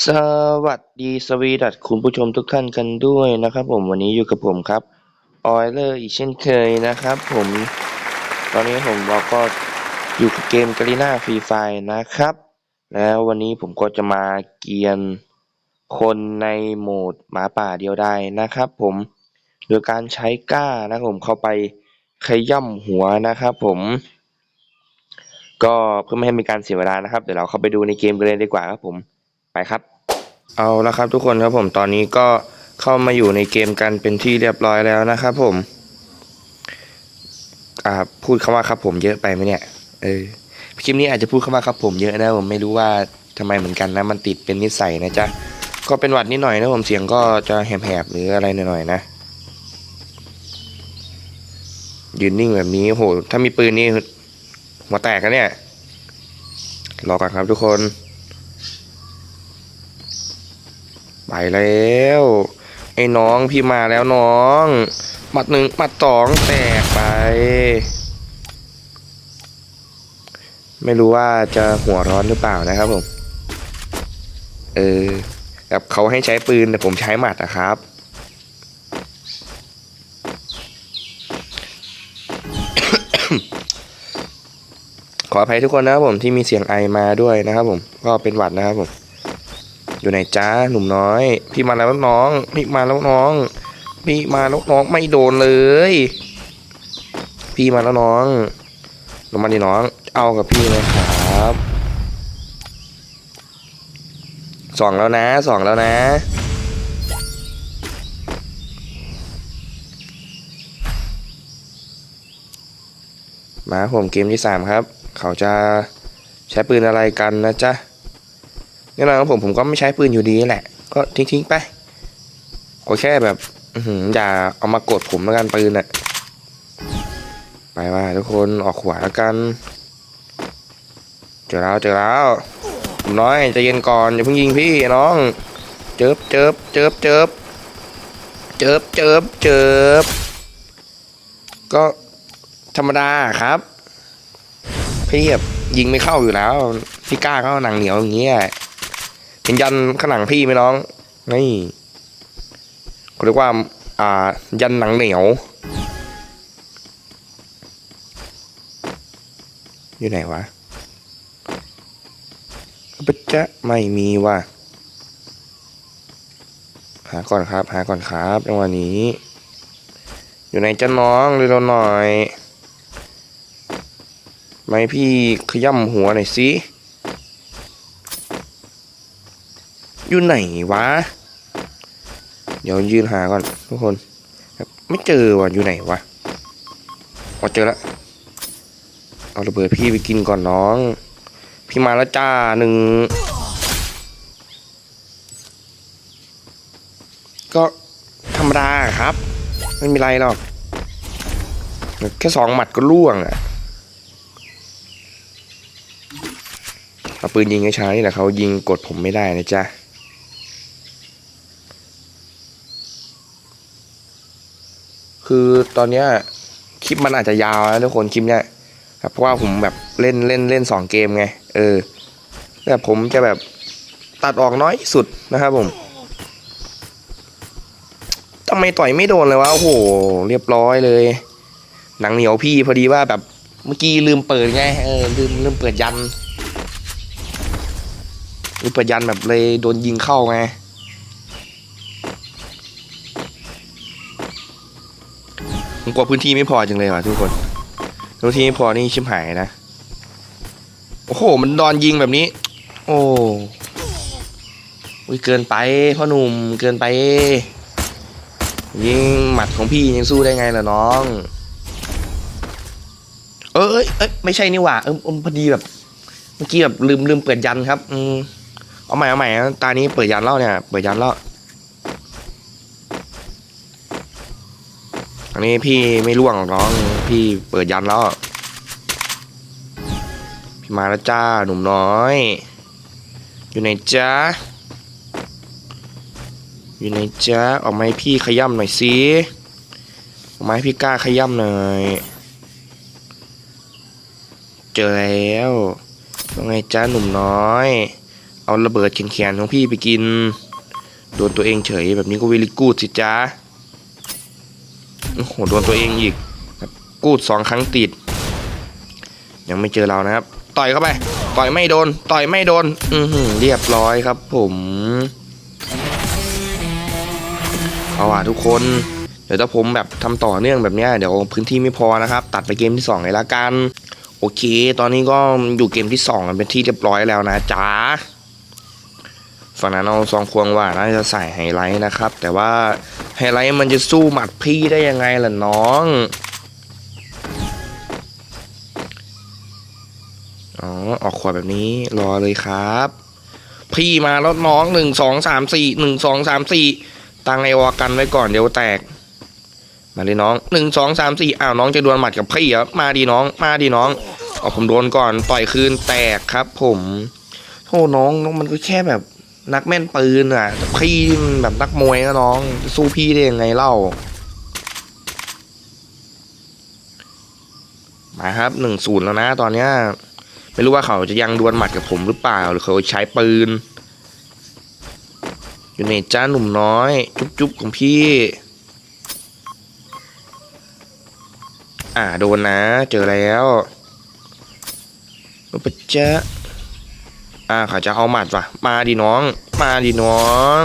สวัสดีสวีดัตคุณผู้ชมทุกท่านกันด้วยนะครับ ผมวันนี้อยู่กับผมครับออยเลอร์อีกเช่นเคยนะครับ ผมตอนนี้ผมเราก็อยู่กับเกมกาลิน่าฟรีไฟนะครับ แล้ววันนี้ผมก็จะมาเกียนคนในโหมดหมาป่าเดียวดายนะครับ ผมโดยการใช้ก้านะครับผมเข้าไปขย่ำหัวนะครับผมก็เพื่อไม่ให้มีการเสียเวลานะครับ เดี๋ยวเราเข้าไปดูในเกมกันเลยดีกว่าครับผม ไปครับ เอาละครับทุกคนครับผมตอนนี้ก็เข้ามาอยู่ในเกมกันเป็นที่เรียบร้อยแล้วนะครับผมอ่าพูดคำว่าครับผมเยอะไปไหมเนี่ยเออคลิปนี้อาจจะพูดคำว่าครับผมเยอะนะผมไม่รู้ว่าทำไมเหมือนกันนะ มันติดเป็นนิสัยนะจ๊ะก็เป็นหวัดนิดหน่อยนะผมเสียงก็จะแหบๆหรืออะไรหน่อยๆนะยืนนิ่งแบบนี้โหถ้ามีปืนนี่หัวแตกกันเนี่ยรอก่อนครับทุกคน ไปแล้ว ไอ้น้องพี่มาแล้วน้องหมัดหนึ่งหมัดสองแตกไป ไม่รู้ว่าจะหัวร้อนหรือเปล่านะครับผม เออแบบเขาให้ใช้ปืนแต่ผมใช้หมัดนะครับขออภัยทุกคนนะครับผมที่มีเสียงไอมาด้วยนะครับผมก็เป็นหวัดนะครับผม อยู่ไหนจ้าหนุ่มน้อย พี่มาแล้วน้อง พี่มาแล้วน้อง พี่มาแล้วน้องไม่โดนเลย พี่มาแล้วน้องลงมาดิน้อง เอากับพี่เลยครับสองแล้วนะสองแล้วนะมาผมเกมที่สามครับ เขาจะใช้ปืนอะไรกันนะจ๊ะ แน่นอนครับผมผมก็ไม่ใช้ปืนอยู่ดีแหละ ก็ทิ้งๆไปขอแค่แบบอืออย่าเอามากดผมแล้วกันปืนอะไปว่าทุกคนออกขวาแล้วกันเจอแล้วเจอแล้วผมน้อยใจเย็นก่อนอย่าเพิ่งยิงพี่น้อง เจิบเจิบเจิบเจิบเจิบเจิบเจิบก็ธรรมดาครับเพี่แบยิงไม่เข้าอยู่แล้ว พี่กล้าเข้าหนังเหนียวอย่างเงี้ย เห็นยันข้างหลังพี่ไหมน้อง นี่เขาเรียกว่า อ่า ยันหนังเหนียว อยู่ไหนวะปะจะไม่มีว่ะ หาก่อนครับ หาก่อนครับจังวะนี้ อยู่ไหนจ้าน้องเร็วๆหน่อย ไม่พี่ขย่ำหัวหน่อยสิ อยู่ไหนวะ เดี๋ยวยืนหาก่อนทุกคน ไม่เจอว่ะอยู่ไหนวะอ๋อเจอแล้วเอาระเบิดพี่ไปกินก่อนน้อง พี่มาแล้วจ้าหนึ่งก็ธรรมดาครับไม่มีไรหรอก แค่สองหมัดก็ล่วงอะเอาปืนยิงให้ใช้แต่เขายิงกดผมไม่ได้นะจ๊ะ คือตอนเนี้ยคลิปมันอาจจะยาวนะทุกคนคลิปเนี้ยครับเพราะว่าผมแบบเล่นเล่นเล่นสองเกมไง เออแต่ผมจะแบบตัดออกน้อยสุดนะครับผมทำไมต่อยไม่โดนเลยวะโอ้โห เรียบร้อยเลย หนังเหนียวพี่พอดีว่าแบบเมื่อกี้ลืมเปิดไงเออลืมลืมเปิดยันลืมเปิดยันแบบเลยโดนยิงเข้าไง ผมกลัวพื้นที่ไม่พอจังเลยว่ะทุกคนพื้นที่ไม่พอนี่ชิมหายนะ โอ้โห มันดอนยิงแบบนี้ โอ้ยเกินไปพ่อหนุ่มเกินไป ยิงหมัดของพี่ยังสู้ได้ไงล่ะน้อง เอยเอยเอ้ยไม่ใช่นี่หว่าเออเออพอดีแบบ เมื่อกี้แบบลืมลืมเปิดยันครับ อืมเอาใหม่เอาใหม่นะตานี้เปิดยันแล้วเนี่ย เปิดยันแล้ว อันนี้พี่ไม่ล่วงหรอกน้องพี่เปิดยันแล้ว พี่มาแล้วจ้าหนุ่มน้อย อยู่ไหนจ้าอยู่ไหนจ้าออกมาให้พี่ขย่ำหน่อยสิออกมาให้พี่กล้าขย่ำหน่อยเจอแล้วว่าไงจ้าหนุ่มน้อย เอาระเบิดแขนๆของพี่ไปกิน โดนตัวเองเฉยแบบนี้ก็เวลิกูดสิจ้า โอ้โหโดนตัวเองอีกกูดสองครั้งติด ยังไม่เจอเรานะครับ ต่อยเข้าไป ต่อยไม่โดน ต่อยไม่โดน อือหือเรียบร้อยครับ ผมเอาว่ะทุกคน เดี๋ยวถ้าผมแบบทำต่อเนื่องแบบนี้เดี๋ยวพื้นที่ไม่พอนะครับ ตัดไปเกมที่สองเลยละกัน โอเค ตอนนี้ก็อยู่เกมที่สองกันเป็นที่เรียบร้อยแล้วนะจ๊ะ ฝั่งนั้นเอาซองควงว่าน่าจะใส่ไฮไลท์นะครับ แต่ว่าไฮไลท์มันจะสู้หมัดพี่ได้ยังไงล่ะน้องอ๋อออกขวดแบบนี้รอเลยครับ พี่มาแล้วน้องหนึ่งสองสามสี่หนึ่งสองสามสี่ตั้งไอวอกันไว้ก่อนเดี๋ยวแตก มาดิน้องหนึ่งสองสามสี่อ้าวน้องจะดวลหมัดกับพี่เหรอมาดีน้อง มาดีน้องเอาผมโดนก่อนต่อยคืนแตกครับ ผมโธ่น้องน้องมันก็แค่แบบ นักแม่นปืนอะพี่แบบนักมวยนะน้อง สู้พี่ได้ยังไงเล่า มาครับหนึ่งศูนย์แล้วนะ ตอนเนี้ยไม่รู้ว่าเขาจะยังดวลหมัดกับผมหรือเปล่า หรือเขาใช้ปืน อยู่ในจ้าหนุ่มน้อย จุ๊บจุ๊บของพี่ อ่าโดนนะ เจอแล้วปะจ๊ะ อ่าเขาจะเอาหมัดว่ะ มาดิน้อง มาดิน้อง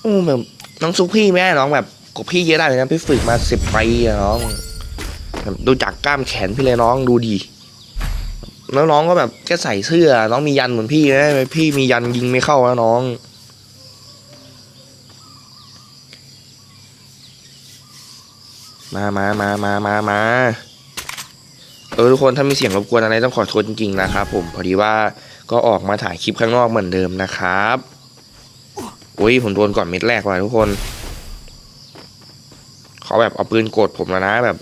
โอ้แบบน้องซุกพี่แม่น้องแบบกับพี่เยอะได้เลยนะพี่ฝึกมาสิบปีอะน้องแบบดูจากกล้ามแขนพี่เลยน้องดูดี แล้วน้องก็แบบแค่ใส่เสื้อ น้องมียันเหมือนพี่นะพี่มียันยิงไม่เข้านะน้องมามามามามามาเออทุกคนถ้ามีเสียงรบกวนอะไรต้องขอโทษจริงๆนะครับผมพอดีว่า ก็ออกมาถ่ายคลิปข้างนอกเหมือนเดิมนะครับอุ้ยผมโดนก่อนเม็ดแรกว่ะทุกคนเขาแบบเอาปืนกดผมแล้วนะแบบ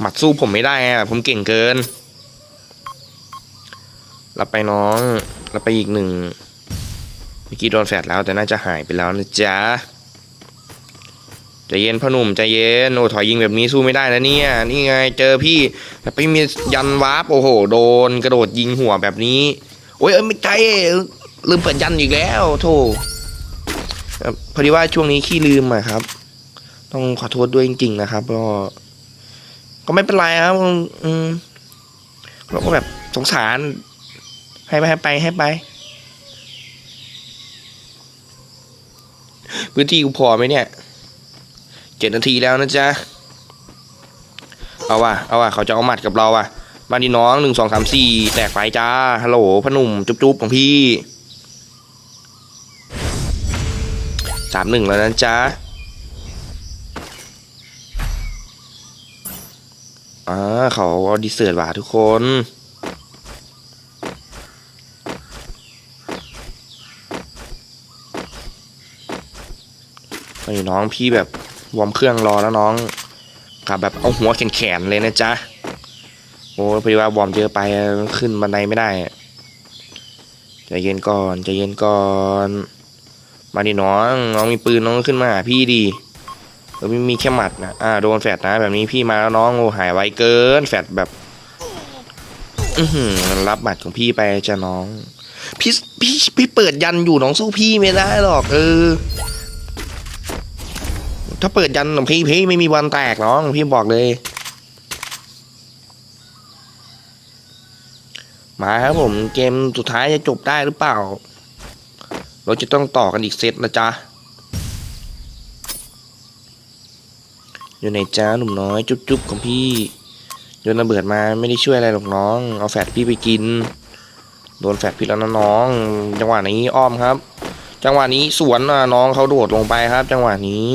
หมัดสู้ผมไม่ได้อะผมเก่งเกินรับไปน้องรับไปอีกหนึ่งเมื่อกี้โดนแฟดแล้วแต่น่าจะหายไปแล้วนะจ๊ะใจเย็นพ่อหนุ่มใจเย็นโอ้ถอยยิงแบบนี้สู้ไม่ได้นะเนี่ยนี่ไงเจอพี่แบบไม่มียันวาร์ปโอ้โห โดนกระโดดยิงหัวแบบนี้ โอ้ยเอ้ยไม่ใจลืมเปิดยันอีกแล้วโธ่พอดีว่าช่วงนี้ขี้ลืมอะครับ ต้องขอโทษด้วยจริง ๆ นะครับก็ก็ไม่เป็นไรครับอืมเราก็แบบสงสาร ให้ไปให้ไปให้ไปพื้นที่กูพอไหมเนี่ยเจ็ดนาทีแล้วนะจ๊ะ เอาว่ะ เอาว่ะ เขาจะเอาหมัดกับเราว่ะ มาดีน้องหนึ่งสองสามสี่แตกไปจ้าฮัลโหลพอหนุ่มจุ๊บจุ๊บของพี่สามหนึ่งแล้วนะจ๊ะอ่าเขาดีเซิร์ตว่ะทุกคนไอ้น้องพี่แบบวอร์มเครื่องรอแล้วน้องขับแบบเอาหัวแขนๆเลยนะจ๊ะ โอ้พอดีว่าวอมเยอะไปขึ้นบันไดไม่ได้ใจเย็นก่อนใจเย็นก่อน มาดิน้องน้องมีปืนน้องขึ้นมาหาพี่ดีเออไม่มีแค่หมัดนะอ่าโดนแฟดนะ แบบนี้พี่มาแล้วน้องโอ้หายไวเกินแฟดแบบอือหือรับหมัดของพี่ไปจ้ะน้องพี่พี่พี่เปิดยันอยู่น้องสู้พี่ไม่ได้หรอกเออ ถ้าเปิดยันพี่พี่ไม่มีวันแตกน้องพี่บอกเลย มาครับผมเกมสุดท้ายจะจบได้หรือเปล่า เราจะต้องต่อกันอีกเซตนะจ๊ะ อยู่ในจ้าหนุ่มน้อย จุ๊บๆของพี่โยนระเบิดมาไม่ได้ช่วยอะไรหรอกน้อง เอาแฟดพี่ไปกิน โดนแฟดพี่แล้วนะน้อง จังหวะนี้อ้อมครับ จังหวะนี้สวนน้องเขาโดดลงไปครับ จังหวะนี้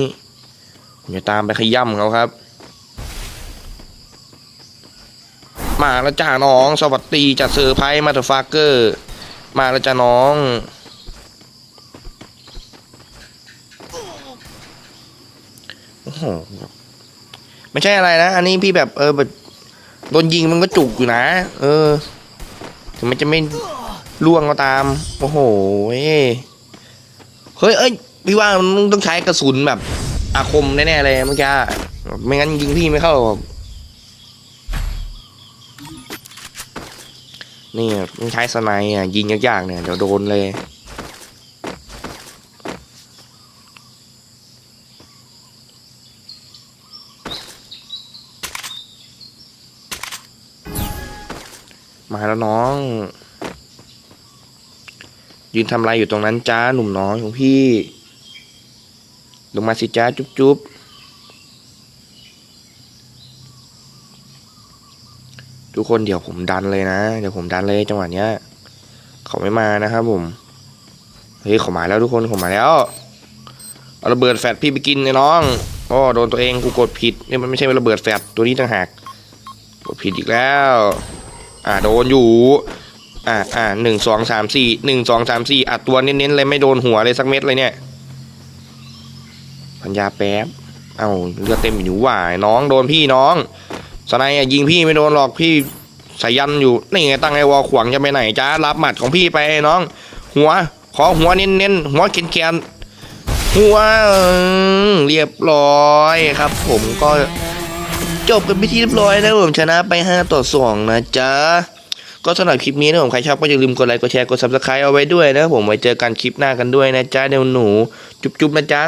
อย่าตามไปขย่ำเขาครับ มาแล้วจ้าน้อง สวัสดีจากเซอร์ไพรส์มาเตอร์ฟาเกอร์ มาแล้วจ้าน้องโอ้โหไม่ใช่อะไรนะ อันนี้พี่แบบเออแบบโดนยิงมันก็จุกอยู่นะ เออ ถึงมันจะไม่ล่วงก็ตาม โอ้โห เฮ้ยเฮ้ยเอ้ย พี่ว่ามันต้องใช้กระสุนแบบอาคมแน่ๆเลยเมื่อกี้ ไม่งั้นยิงพี่ไม่เข้าหรอก นี่ต้องใช้สไนอะยิงยากๆเนี่ยเดี๋ยวโดนเลยมาแล้วน้อง ยืนทำอะไรอยู่ตรงนั้นจ้าหนุ่มน้อยของพี่ ลงมาสิจ้าจุ๊บจุ๊บ ทุกคนเดี๋ยวผมดันเลยนะ เดี๋ยวผมดันเลยจังหวะเนี้ย เขาไม่มานะครับผม เฮ้ยเขามาแล้วทุกคนเขามาแล้วเอาระเบิดแฟดพี่ไปกินเลยน้องโอ้โดนตัวเองกูกดผิดนี่มันไม่ใช่ระเบิดแฟดตัวนี้ต่างหากกดผิดอีกแล้ว อ่าโดนอยู่ อ่าอ่าหนึ่งสองสามสี่หนึ่งสองสามสี่อัดตัวเน้นๆเลยไม่โดนหัวเลยสักเม็ดเลยเนี่ยพัญญาแป๊บ เอ้าเลือดเต็มอยู่หว่าน้องโดนพี่น้อง สไนด์อะยิงพี่ไม่โดนหรอกพี่สายันอยู่นี่ไงตั้งไอวอลขวางจะไปไหนจ้ารับหมัดของพี่ไปน้อง หัวขอหัวเน้นๆหัวเขียนเขียนหัวเรียบร้อยครับ ผมก็จบกันไปที่เรียบร้อยแล้วผมชนะไป 5 ต่อ 2 นะจ๊ะ ก็สำหรับคลิปนี้นะผมใครชอบก็อย่าลืมกดไลค์กดแชร์กด subscribe เอาไว้ด้วยนะผมไว้เจอกันคลิปหน้ากันด้วยนะจ๊ะเดี๋ยวหนู จุ๊บๆนะจ๊ะ